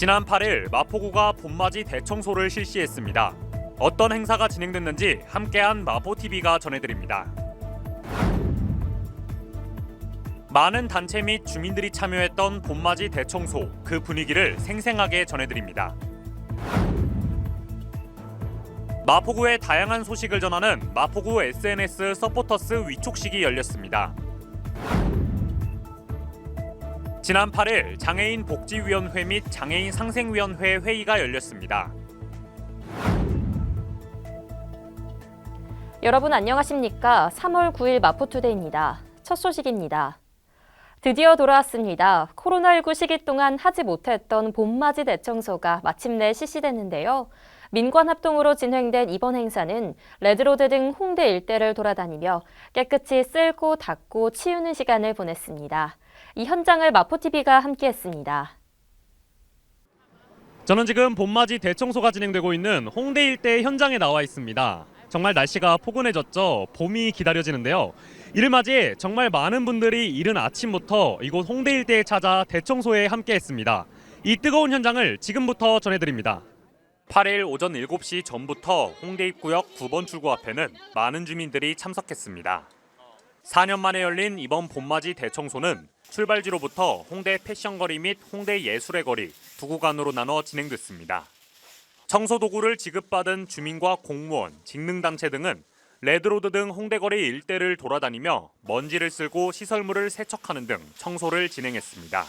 지난 8일 마포구가 봄맞이 대청소를 실시했습니다. 어떤 행사가 진행됐는지 함께한 마포TV가 전해드립니다. 많은 단체 및 주민들이 참여했던 봄맞이 대청소 그 분위기를 생생하게 전해드립니다. 마포구의 다양한 소식을 전하는 마포구 SNS 서포터스 위촉식이 열렸습니다. 지난 8일 장애인 복지위원회 및 장애인 상생위원회 회의가 열렸습니다. 여러분 안녕하십니까? 3월 9일 마포투데이입니다. 첫 소식입니다. 드디어 돌아왔습니다. 코로나19 시기 동안 하지 못했던 봄맞이 대청소가 마침내 실시됐는데요. 민관 합동으로 진행된 이번 행사는 레드로드 등 홍대 일대를 돌아다니며 깨끗이 쓸고 닦고 치우는 시간을 보냈습니다. 이 현장을 마포TV가 함께했습니다. 저는 지금 봄맞이 대청소가 진행되고 있는 홍대 일대 현장에 나와 있습니다. 정말 날씨가 포근해졌죠. 봄이 기다려지는데요. 이를 맞이해 정말 많은 분들이 이른 아침부터 이곳 홍대 일대에 찾아 대청소에 함께했습니다. 이 뜨거운 현장을 지금부터 전해드립니다. 8일 오전 7시 전부터 홍대 입구역 9번 출구 앞에는 많은 주민들이 참석했습니다. 4년 만에 열린 이번 봄맞이 대청소는 출발지로부터 홍대 패션거리 및 홍대 예술의 거리 두 구간으로 나눠 진행됐습니다. 청소 도구를 지급받은 주민과 공무원, 직능단체 등은 레드로드 등 홍대거리 일대를 돌아다니며 먼지를 쓸고 시설물을 세척하는 등 청소를 진행했습니다.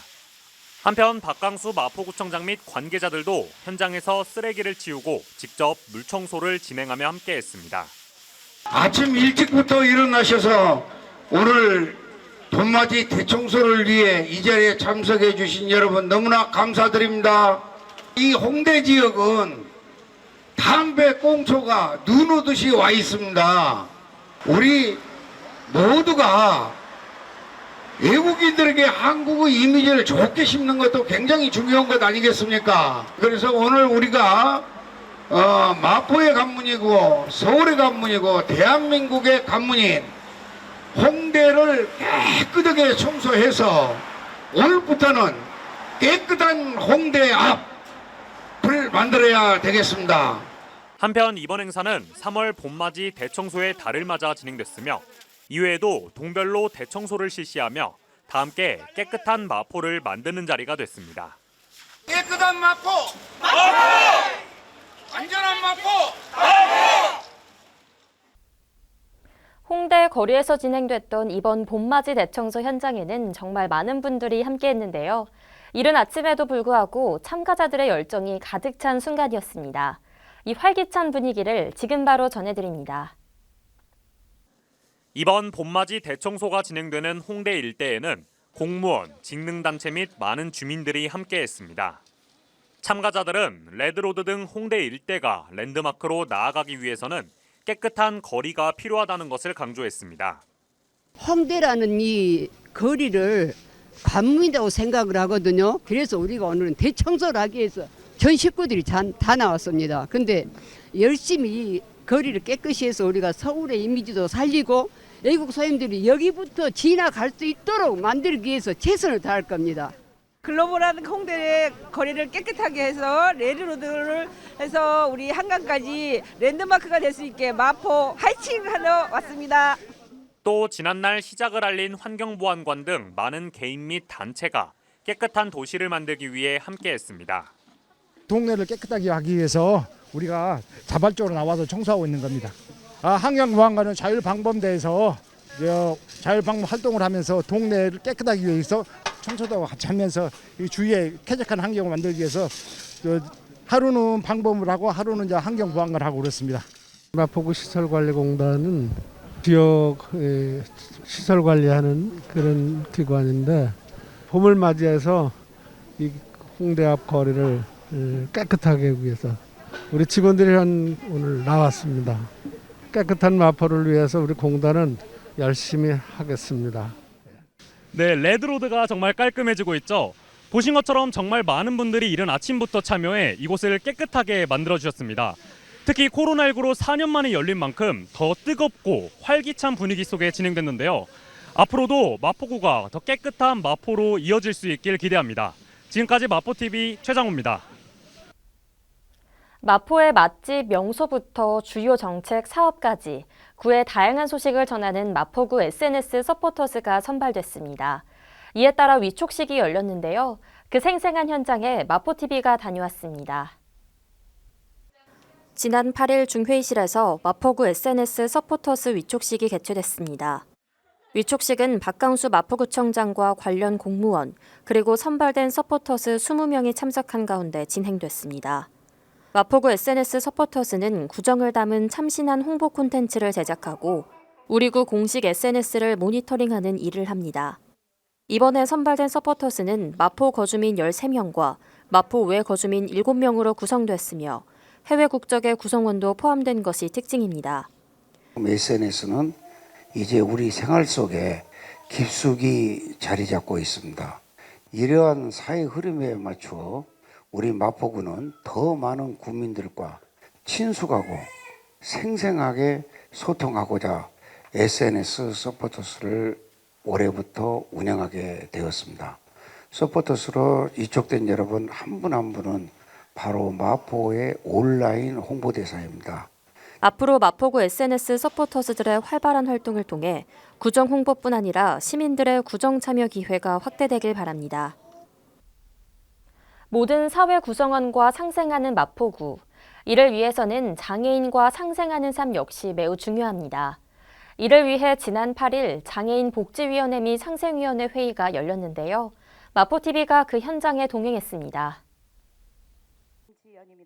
한편 박강수 마포구청장 및 관계자들도 현장에서 쓰레기를 치우고 직접 물청소를 진행하며 함께했습니다. 아침 일찍부터 일어나셔서 오늘 봄맞이 대청소를 위해 이 자리에 참석해 주신 여러분 너무나 감사드립니다. 이 홍대 지역은 담배 꽁초가 눈 오듯이 와 있습니다. 우리 모두가 외국인들에게 한국의 이미지를 좋게 심는 것도 굉장히 중요한 것 아니겠습니까? 그래서 오늘 우리가 어, 마포의 관문이고 서울의 관문이고 대한민국의 관문인 홍대를 깨끗하게 청소해서 오늘부터는 깨끗한 홍대 앞을 만들어야 되겠습니다. 한편 이번 행사는 3월 봄맞이 대청소의 달을 맞아 진행됐으며 이외에도 동별로 대청소를 실시하며 다 함께 깨끗한 마포를 만드는 자리가 됐습니다. 깨끗한 마포! 안전한 마포! 홍대 거리에서 진행됐던 이번 봄맞이 대청소 현장에는 정말 많은 분들이 함께했는데요. 이른 아침에도 불구하고 참가자들의 열정이 가득 찬 순간이었습니다. 이 활기찬 분위기를 지금 바로 전해드립니다. 이번 봄맞이 대청소가 진행되는 홍대 일대에는 공무원, 직능단체 및 많은 주민들이 함께했습니다. 참가자들은 레드로드 등 홍대 일대가 랜드마크로 나아가기 위해서는 깨끗한 거리가 필요하다는 것을 강조했습니다. 홍대라는 이 거리를 관문이라고 생각을 하거든요. 그래서 우리가 오늘은 대청소를 하기 위해서 전 식구들이 다, 다 나왔습니다. 근데 열심히 이 거리를 깨끗이 해서 우리가 서울의 이미지도 살리고 외국 소임들이 여기부터 지나갈 수 있도록 만들기 위해서 최선을 다할 겁니다. 글로벌한 홍대 거리를 깨끗하게 해서 레드로드를 해서 우리 한강까지 랜드마크가 될 수 있게 마포 화이팅 하러 왔습니다. 또 지난날 시작을 알린 환경보안관 등 많은 개인 및 단체가 깨끗한 도시를 만들기 위해 함께했습니다. 동네를 깨끗하게 하기 위해서 우리가 자발적으로 나와서 청소하고 있는 겁니다. 아, 환경보안관은 자율방범대에서 저 자율방범 활동을 하면서 동네를 깨끗하게 위해서 청소도 하면서 이 주위에 쾌적한 환경을 만들기 위해서 저 하루는 방범을 하고 하루는 이제 환경 보안을 하고 그렇습니다. 마포구 시설관리공단은 지역 에, 시설 관리하는 그런 기관인데 봄을 맞이해서 이 홍대 앞 거리를 에, 깨끗하게 위해서 우리 직원들이 한 오늘 나왔습니다. 깨끗한 마포를 위해서 우리 공단은 열심히 하겠습니다. 네, 레드로드가 정말 깔끔해지고 있죠. 보신 것처럼 정말 많은 분들이 이른 아침부터 참여해 이곳을 깨끗하게 만들어 주셨습니다. 특히 코로나19로 4년 만에 열린 만큼 더 뜨겁고 활기찬 분위기 속에 진행됐는데요. 앞으로도 마포구가 더 깨끗한 마포로 이어질 수 있길 기대합니다. 지금까지 마포TV 최장우입니다. 마포의 맛집 명소부터 주요 정책 사업까지 구의 다양한 소식을 전하는 마포구 SNS 서포터즈가 선발됐습니다. 이에 따라 위촉식이 열렸는데요. 그 생생한 현장에 마포TV가 다녀왔습니다. 지난 8일 중회의실에서 마포구 SNS 서포터스 위촉식이 개최됐습니다. 위촉식은 박강수 마포구청장과 관련 공무원 그리고 선발된 서포터스 20명이 참석한 가운데 진행됐습니다. 마포구 SNS 서포터스는 구정을 담은 참신한 홍보 콘텐츠를 제작하고 우리구 공식 SNS를 모니터링하는 일을 합니다. 이번에 선발된 서포터스는 마포 거주민 13명과 마포 외 거주민 7명으로 구성됐으며 해외 국적의 구성원도 포함된 것이 특징입니다. SNS는 이제 우리 생활 속에 깊숙이 자리 잡고 있습니다. 이러한 사회 흐름에 맞추어 우리 마포구는 더 많은 국민들과 친숙하고 생생하게 소통하고자 SNS 서포터스를 올해부터 운영하게 되었습니다. 서포터스로 이촉된 여러분 한 분한 분은 바로 마포의 온라인 홍보대사입니다. 앞으로 마포구 SNS 서포터즈들의 활발한 활동을 통해 구정 홍보뿐 아니라 시민들의 구정 참여 기회가 확대되길 바랍니다. 모든 사회 구성원과 상생하는 마포구. 이를 위해서는 장애인과 상생하는 삶 역시 매우 중요합니다. 이를 위해 지난 8일 장애인 복지위원회 및 상생위원회 회의가 열렸는데요. 마포TV가 그 현장에 동행했습니다.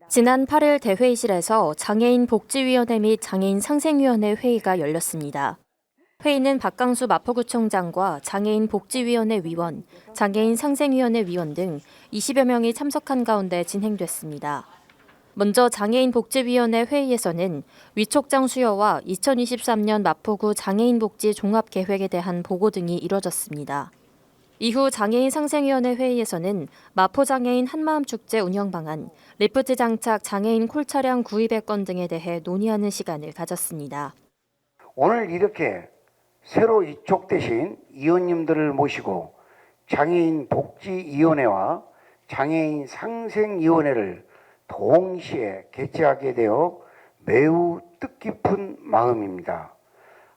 지난 8일 대회의실에서 장애인 복지위원회 및 장애인 상생위원회 회의가 열렸습니다. 회의는 박강수 마포구청장과 장애인 복지위원회 위원, 장애인 상생위원회 위원 등 20여 명이 참석한 가운데 진행됐습니다. 먼저 장애인 복지위원회 회의에서는 위촉장 수여와 2023년 마포구 장애인 복지 종합 계획에 대한 보고 등이 이뤄졌습니다. 이후 장애인 상생위원회 회의에서는 마포장애인 한마음 축제 운영 방안, 리프트 장착 장애인 콜 차량 구입의 건 등에 대해 논의하는 시간을 가졌습니다. 오늘 이렇게 새로 이촉되신 위원님들을 모시고 장애인 복지위원회와 장애인 상생위원회를 동시에 개최하게 되어 매우 뜻깊은 마음입니다.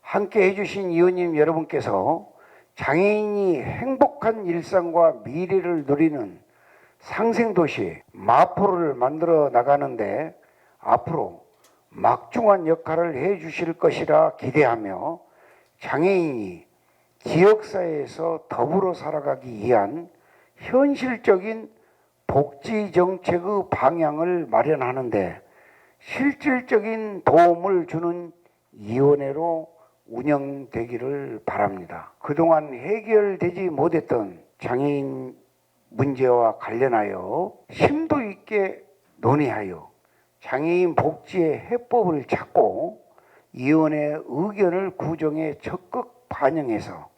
함께 해주신 위원님 여러분께서 장애인이 행복한 일상과 미래를 누리는 상생도시 마포를 만들어 나가는데 앞으로 막중한 역할을 해 주실 것이라 기대하며 장애인이 지역사회에서 더불어 살아가기 위한 현실적인 복지 정책의 방향을 마련하는데 실질적인 도움을 주는 위원회로 운영되기를 바랍니다. 그동안 해결되지 못했던 장애인 문제와 관련하여 심도 있게 논의하여 장애인 복지의 해법을 찾고 위원회 의견을 구정에 적극 반영해서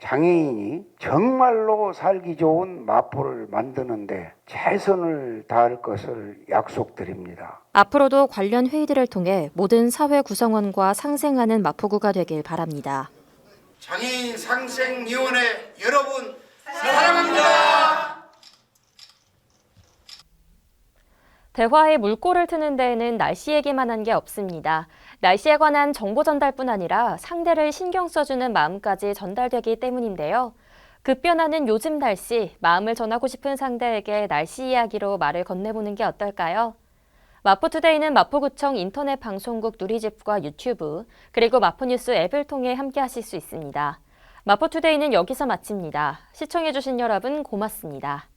장애인이 정말로 살기 좋은 마포를 만드는데 최선을 다할 것을 약속드립니다. 앞으로도 관련 회의들을 통해 모든 사회 구성원과 상생하는 마포구가 되길 바랍니다. 장애인 상생위원회 여러분 사랑합니다. 대화에 물꼬를 트는 데에는 날씨 얘기만 한 게 없습니다. 날씨에 관한 정보 전달뿐 아니라 상대를 신경 써주는 마음까지 전달되기 때문인데요. 급변하는 요즘 날씨, 마음을 전하고 싶은 상대에게 날씨 이야기로 말을 건네보는 게 어떨까요? 마포투데이는 마포구청 인터넷 방송국 누리집과 유튜브, 그리고 마포뉴스 앱을 통해 함께 하실 수 있습니다. 마포투데이는 여기서 마칩니다. 시청해주신 여러분 고맙습니다.